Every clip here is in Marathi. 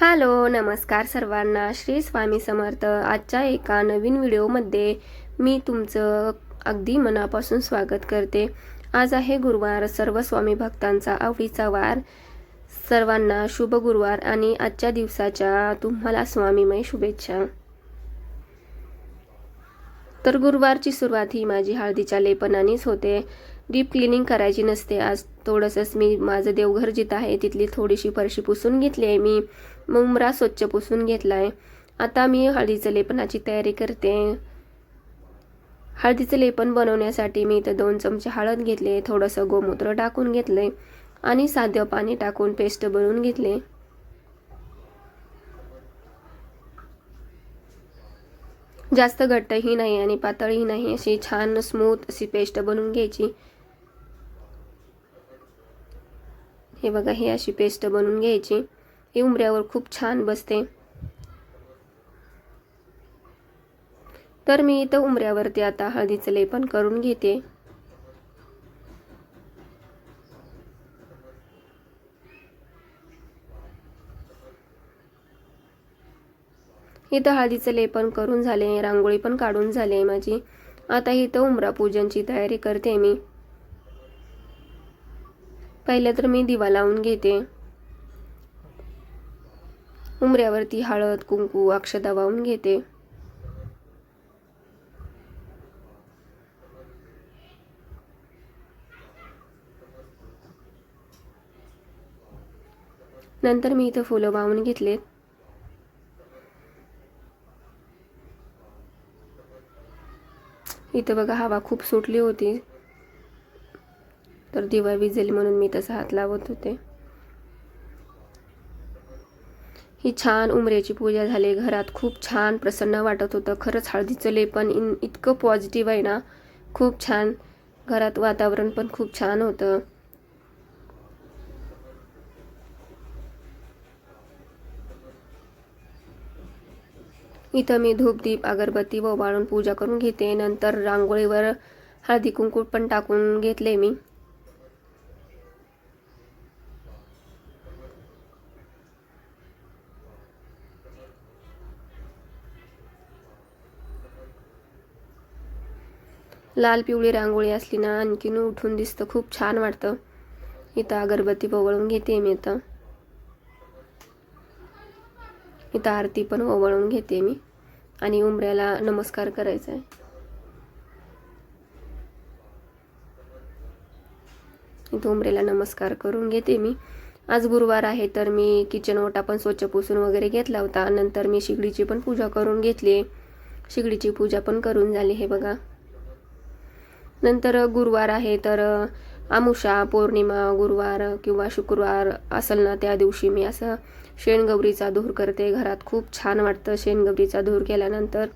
हॅलो नमस्कार सर्वांना. श्री स्वामी समर्थ. आजच्या एका नवीन व्हिडिओमध्ये मी तुमचं अगदी मनापासून स्वागत करते. आज आहे गुरुवार. सर्व स्वामी भक्तांचा आवडीचा वार. सर्वांना शुभ गुरुवार आणि आजच्या दिवसाच्या तुम्हाला स्वामीमय शुभेच्छा. तर गुरुवारची सुरुवात ही माझी हळदीच्या लेपनानेच होते. डीप क्लिनिंग करायची नसते. आज थोडंसंच मी माझं देवघर जिथं आहे तिथली थोडीशी फरशी पुसून घेतली आहे मी. मुंबरा स्वच्छ पुसून घेतला आहे आता मी हळदीचं लेपनाची तयारी करते. हळदीचं लेपन बनवण्यासाठी मी इथं दोन चमचे हळद घेतले थोडंसं गोमूत्र टाकून घेतले आणि साधं पाणी टाकून पेस्ट बनवून घेतले. जास्त घट्टही नाही आणि पातळही नाही अशी छान स्मूथ अशी पेस्ट बनवून घ्यायची. हे बघा ही अशी पेस्ट बनवून घ्यायची. ही उमऱ्यावर खूप छान बसते. तर मी इथं उमऱ्यावरती आता हळदीचं लेपन करून घेते. इथं हळदीचं लेपन करून झाले रांगोळी पण काढून झाली माझी. आता इथं उमरा पूजनची तयारी करते मी. पहिले तर मी दिवा लावून घेते. उमऱ्यावरती हळद कुंकू अक्षदा वाहून घेते. नंतर मी इथं फुलं वाहून घेतलेत. इथं बघा हवा खूप सुटली होती. तर दिवा विजेल म्हणून मी तसा हात लावत होते. ही छान उमऱ्याची पूजा झाली. घरात खूप छान प्रसन्न वाटत होतं. खरंच हळदीचं लेपन इन इतकं पॉझिटिव्ह आहे ना? खूप छान. घरात वातावरण पण खूप छान होतं. इथं मी धूपदीप अगरबत्ती ओवाळून पूजा करून घेते. नंतर रांगोळीवर हळदी कुंकू पण टाकून घेतले मी. लाल पिवळी रांगोळी असली ना आणखीन उठून दिसतं खूप छान वाटतं. इथं अगरबत्ती ओवळून घेते मी इथं. इथं आरती पण ओवळून घेते मी. आणि उमऱ्याला नमस्कार करायचा आहे. इथं उमऱ्याला नमस्कार करून घेते मी. आज गुरुवार आहे तर मी किचन ओटा पण स्वच्छ पुसून वगैरे घेतला होता. नंतर मी शिगडीची पण पूजा करून घेतली शिगडीची पूजा पण करून झाली हे बघा. नंतर गुरुवार आहे तर आमुषा पौर्णिमा गुरुवार किंवा शुक्रवार असेल ना त्या दिवशी मी असं शेणगौरीचा धूर करते. घरात खूप छान वाटतं शेणगौरीचा धूर केल्यानंतर.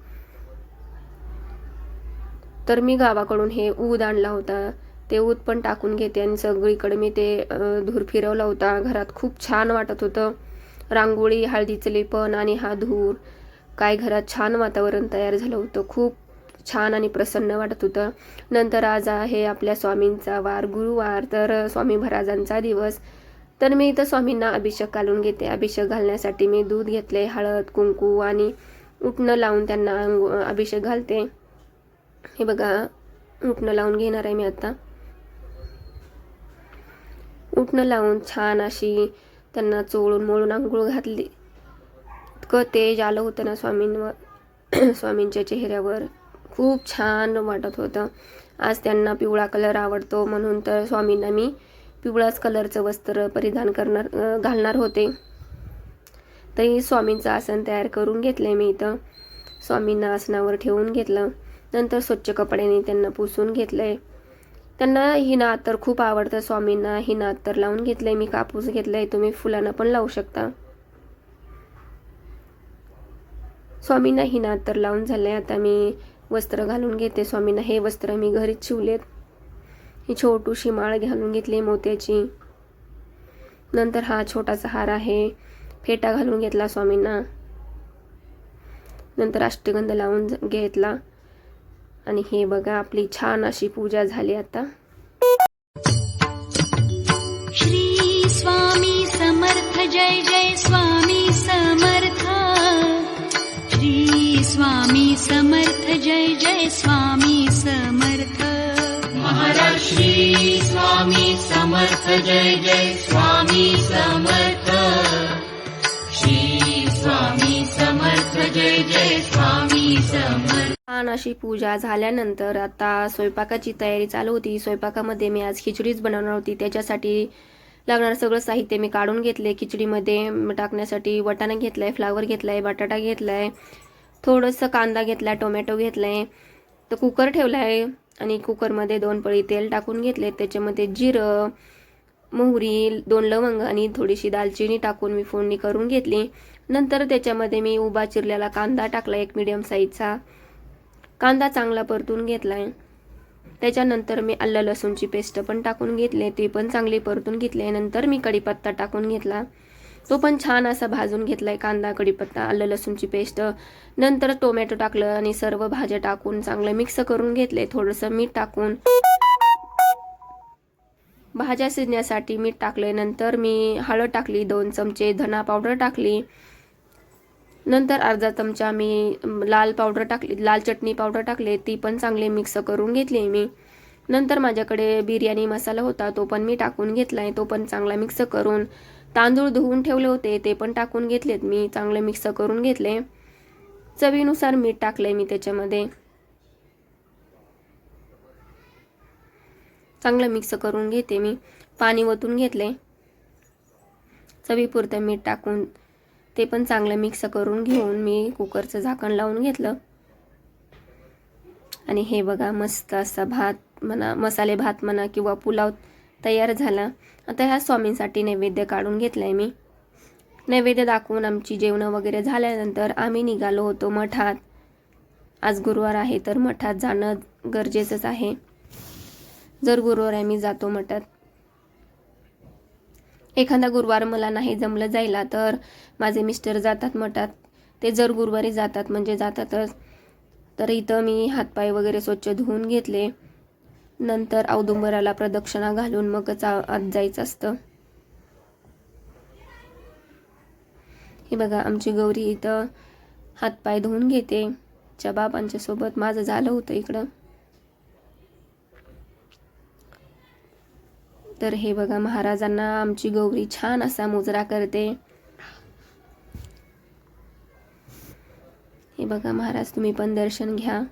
तर मी गावाकडून हे ऊद आणला होता. ते ऊद पण टाकून घेते आणि सगळीकडे मी ते धूर फिरवला होता. घरात खूप छान वाटत होतं. रांगोळी हळदीचं लेपन आणि हा धूर. काय घरात छान वातावरण तयार झालं होतं. खूप छान आणि प्रसन्न वाटत होतं. नंतर आज आहे आपल्या स्वामींचा वार गुरुवार. तर स्वामी महाराजांचा दिवस. तर मी इथं स्वामींना अभिषेक घालून घेते. अभिषेक घालण्यासाठी मी दूध घेतले हळद कुंकू आणि उठणं लावून त्यांना अभिषेक घालते. हे बघा उठणं लावून घेणार आहे मी आता. उठणं लावून छान अशी त्यांना चोळून मोळून आंघोळ घातली. इतकं तेज आलं होतं ना स्वामींवर स्वामींच्या चेहऱ्यावर. खूप छान वाटत होतं. आज त्यांना पिवळा कलर आवडतो म्हणून तर स्वामींना मी पिवळाच कलरचं वस्त्र परिधान करणार घालणार होते. तरी स्वामींचं आसन तयार करून घेतले मी इथं. स्वामींना आसनावर ठेवून घेतलं. नंतर स्वच्छ कपड्याने त्यांना पुसून घेतलंय त्यांना ही नात तर खूप आवडतं. स्वामींना ही नात तर लावून घेतलंय मी कापूस घेतलाय तुम्ही फुलांना पण लावू शकता. स्वामींना ही नात तर लावून झालंय आता मी वस्त्र घालून घेते स्वामींना. हे वस्त्र मी घरीच शिवलेत. ही छोटूशी माळ घालून घेतली मोत्याची. नंतर हा छोटासा हार आहे. फेटा घालून घेतला स्वामींना. नंतर अष्टगंध लावून घेतला. आणि हे बघा आपली छान अशी पूजा झाली आता. श्री स्वामी समर्थ जय जय स्वामी समर्थ जय जय स्वामी समर्थ. महाराज श्री स्वामी समर्थ जय जय स्वामी समर्थ. श्री स्वामी समर्थ जय जय स्वामी समर्थ. छान अशी पूजा झाल्यानंतर आता स्वयंपाकाची तयारी चालू होती. स्वयंपाकामध्ये मी आज खिचडीच बनवणार होती. त्याच्यासाठी लागणारं सगळं साहित्य मी काढून घेतले खिचडीमध्ये टाकण्यासाठी वाटाणा घेतलाय फ्लावर घेतलाय बटाटा घेतलाय थोडंसं कांदा घेतला टोमॅटो घेतलाय तर कुकर ठेवला आहे आणि कुकरमध्ये दोन पळी तेल टाकून घेतले. त्याच्यामध्ये जिरं मोहरी दोन लवंग आणि थोडीशी दालचिनी टाकून मी फोडणी करून घेतली. नंतर त्याच्यामध्ये मी उभा चिरलेला कांदा टाकला एक मिडियम साईजचा कांदा चांगला परतून घेतलाय. त्याच्यानंतर मी आलं लसूणची पेस्ट पण टाकून घेतले ती पण चांगली परतून घेतली. नंतर मी कढीपत्ता टाकून घेतला. तो पण छान असा भाजून घेतलाय कांदा कढीपत्ता आलं लसूणची पेस्ट. नंतर टोमॅटो टाकलं आणि सर्व भाज्या टाकून चांगलं मिक्स करून घेतले थोडंसं मीठ टाकून. भाज्या शिजण्यासाठी मीठ टाकले नंतर मी हळद टाकली दोन चमचे धना पावडर टाकली. नंतर अर्धा चमचा मी लाल पावडर टाकली लाल चटणी पावडर टाकले. ती पण चांगली मिक्स करून घेतली मी. नंतर माझ्याकडे बिर्याणी मसाला होता तो पण मी टाकून घेतलाय. तो पण चांगला मिक्स करून तांदूळ धुवून ठेवले होते ते पण टाकून घेतलेत. मी चांगले मिक्स करून घेतले. चवीनुसार मीठ टाकले मी त्याच्यामध्ये. चांगलं मिक्स करून घेते मी. पाणी ओतून घेतले. चवीपुरतं मीठ टाकून ते पण चांगलं मिक्स करून घेऊन मी कुकरचं झाकण लावून घेतलं. आणि हे बघा मस्त असा भात म्हणा मसाले भात म्हणा किंवा पुलाव तयार झाला. आता ह्या स्वामींसाठी नैवेद्य काढून घेतलंय मी. नैवेद्य दाखवून आमची जेवणं वगैरे झाल्यानंतर आम्ही निघालो होतो मठात. आज गुरुवार आहे तर मठात जाणं गरजेचंच आहे. जर गुरुवार आम्ही जातो मठात. एखादा गुरुवार मला नाही जमलं जायला तर माझे मिस्टर जातात मठात. ते जर गुरुवारी जातात म्हणजे जातातच. तर इथं मी हातपाय वगैरे स्वच्छ धुवून घेतले. नंतर औदुंबराला प्रदक्षिणा घालून मगच आत जायचं असतं. हे बघा आमची गौरी इथं हातपाय धुवून घेते. च्या बाबांच्या सोबत माझं झालं होतं इकडं. तर हे बघा महाराजांना आमची गौरी छान असा मुजरा करते. हे बघा महाराज तुम्ही पण दर्शन घ्या.